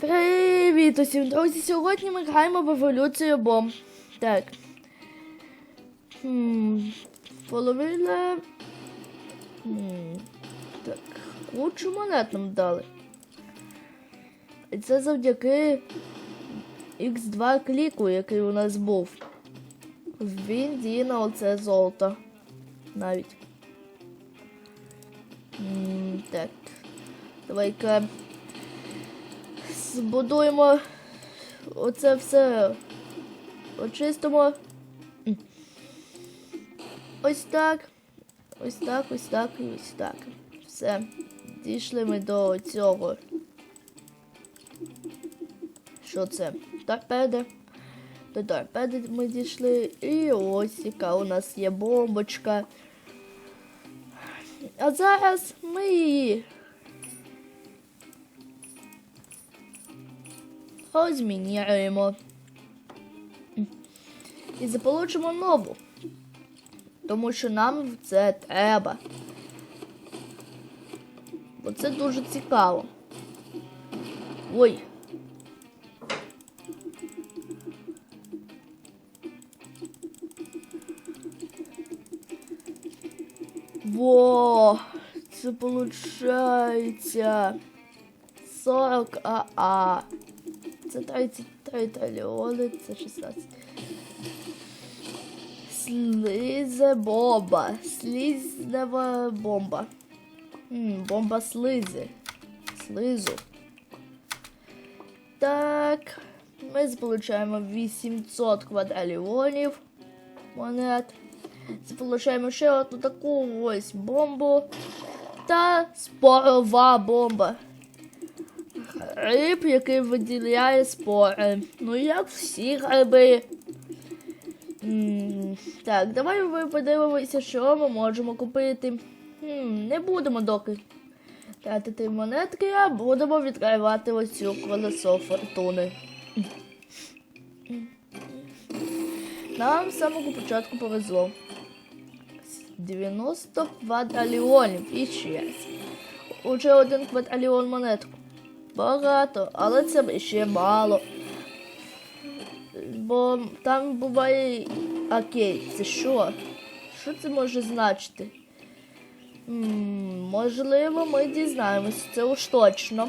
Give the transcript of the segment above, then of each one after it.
Привіт усім, друзі! Сьогодні ми граємо в еволюцію бомб. Так. Хм, половина. Хм, так, кучу монет нам дали. І це завдяки X2 кліку, який у нас був. Він діє на оце золото. Навіть. М, так. Давай-ка збудуємо оце все. Очистимо. Ось так. Ось так, ось так і ось так. Все. Дійшли ми до цього. Що це? Торпеди. До торпеди ми дійшли. І ось яка у нас є бомбочка. А зараз ми її розмініруємо. І заполучимо нову. Тому що нам це треба. Бо це дуже цікаво. Ой. Во, це получається 40 АА. Це 33 трильйони, це 16. Слизе бомба. Слизнева бомба. М, бомба слизи. Слизу. Так. Ми получаємо 800 квадриліонів монет. Получаємо ще одну таку ось бомбу. Та спорова бомба. Гриб, який виділяє спори. Ну, як всі гриби. М, Так, давай ви подивимося, що ми можемо купити. М, Не будемо доки тратити монетки, а будемо відкривати оцю колесо фортуни. Нам з самого початку повезло. 90 квадраліонів і ще. Уже один квадраліон монетку. Багато, але це ще мало. Бо там буває. Окей, це що? Що це може значити? М, можливо, ми дізнаємось, це уж точно.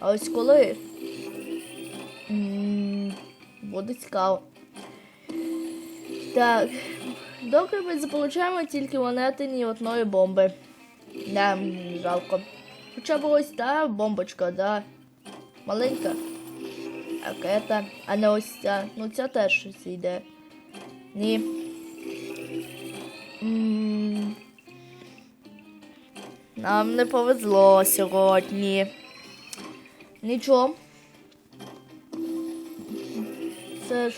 А ось коли? М, буде цікаво. Так. Доки ми заполучаємо тільки монети ні одної бомби. Мені жалко. Хоча б ось та бомбочка, да. Маленька. Ракета, а не ось ця. Ну ця теж щось йде. Ні. Нам не повезло сьогодні. Нічого. Це ж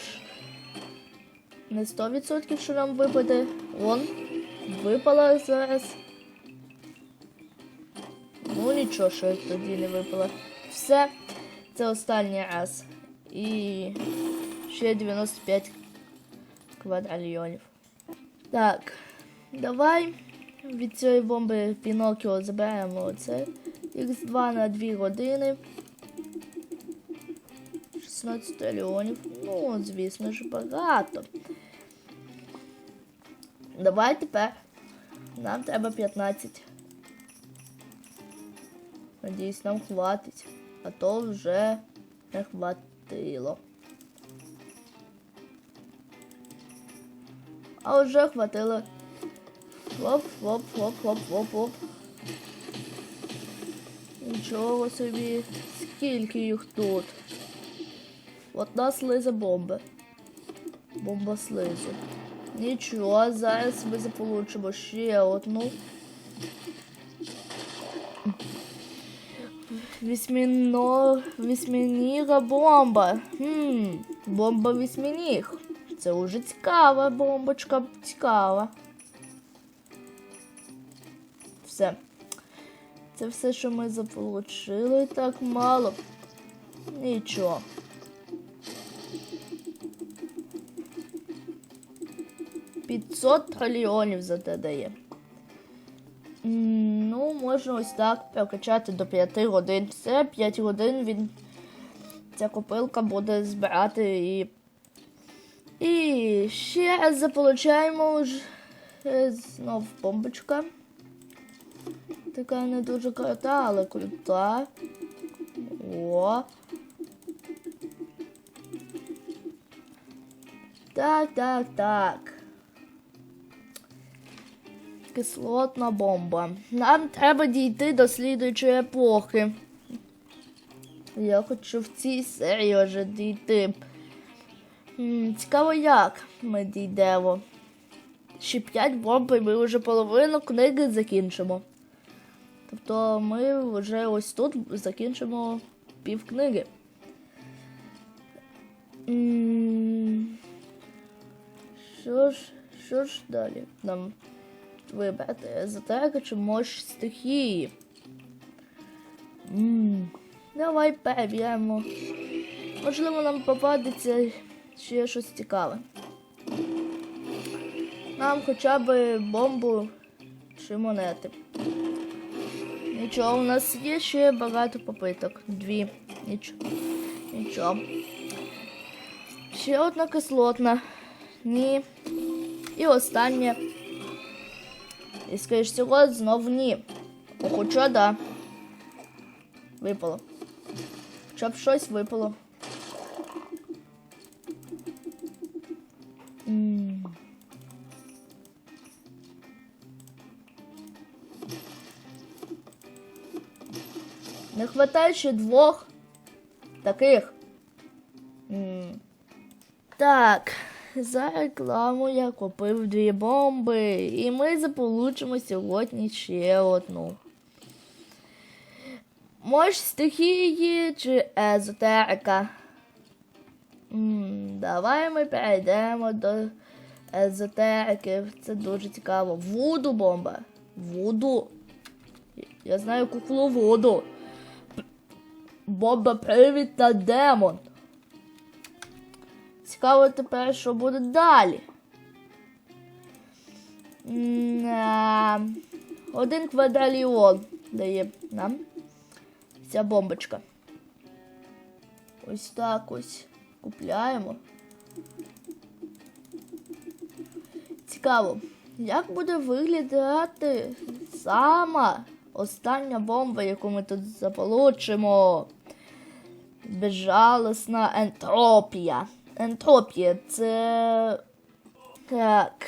не 100% що нам випаде. Вон, випала зараз. Нічого, що тоді не випало. Все. Це останній раз. І ще 95 квадрильйонів. Так, давай від цієї бомби Пінокіо заберемо оце. Х2 на 2 години. 16 трильйонів. Ну, звісно ж, багато. Давай тепер. Нам треба 15. Надіюсь, нам хватить. А то вже не хватило. А вже хватило. Хлоп, хлоп, хлоп, хлоп, хлоп, хлоп. Нічого собі. Скільки їх тут? Одна слиза бомби. Бомба слизу. Нічого, зараз ми заполучимо ще одну. Вісьміно... Вісьмініга бомба. Хм, бомба вісьмініг. Це уже цікава бомбочка, цікава. Все. Це все, що ми заполучили, так мало. Нічого. П'ятсот трильйонів за те дає. Ну, можна ось так прокачати до 5 годин. Все, 5 годин він. Ця копилка буде збирати і. І ще раз заполучаємо вже е, знов бомбочка. Така не дуже крута, але крута. О. Так, так, так. Кислотна бомба. Нам треба дійти до слідуючої епохи. Я хочу в цій серії вже дійти. Цікаво, як ми дійдемо. Ще 5 бомб, і ми вже половину книги закінчимо. Тобто ми вже ось тут закінчимо пів книги. Що ж, що ж далі? Нам вибрати езотерика чи мощ стихії. М, Давай перевіримо. Можливо, нам попадеться ще щось цікаве. Нам хоча б бомбу чи монети. Нічого, у нас є ще багато попиток. Дві. Нічого. Нічого. Ще одна кислотна. Ні. І останнє. І скоріш всього, знову ні. Хоча да. Випало. Хоча б щось випало. Не хватає ще двох таких. Так, за рекламу я купив дві бомби, і ми заполучимо сьогодні ще одну. Мощ стихії чи езотерика? М, Давай ми перейдемо до езотерики. Це дуже цікаво. Вуду бомба. Вуду. Я знаю кукловоду. Бомба привід та демон. Цікаво тепер, що буде далі. Один квадраліон дає нам ця бомбочка. Ось так ось купляємо. Цікаво, як буде виглядати сама остання бомба, яку ми тут заполучимо? Безжалосна ентропія. Ентропія це. Так.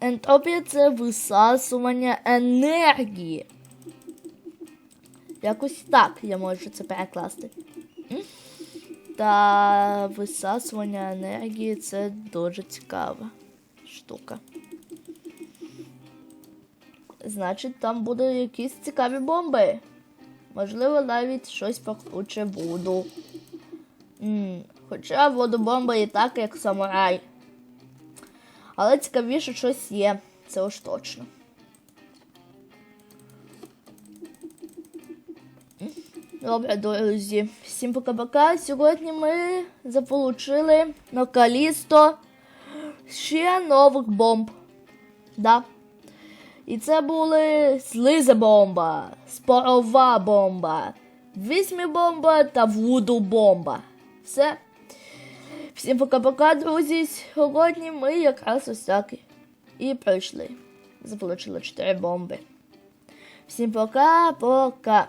Ентропія це висасування енергії. Якось так я можу це перекласти. Та висасування енергії це дуже цікава штука. Значить, там будуть якісь цікаві бомби. Можливо, навіть щось покруче. М, Хоча водобомба і так, як самурай. Але цікавіше щось є, це уж точно. Добре, друзі. Всім пока-пока. Сьогодні ми заполучили на Калісто ще нових бомб. Да. І це були слиза бомба, спорова бомба, вісьмі бомба та вуду бомба. Все. Всім пока-пока, друзі. Сьогодні ми якраз ось так і пройшли. Заполучили 4 бомби. Всім пока-пока.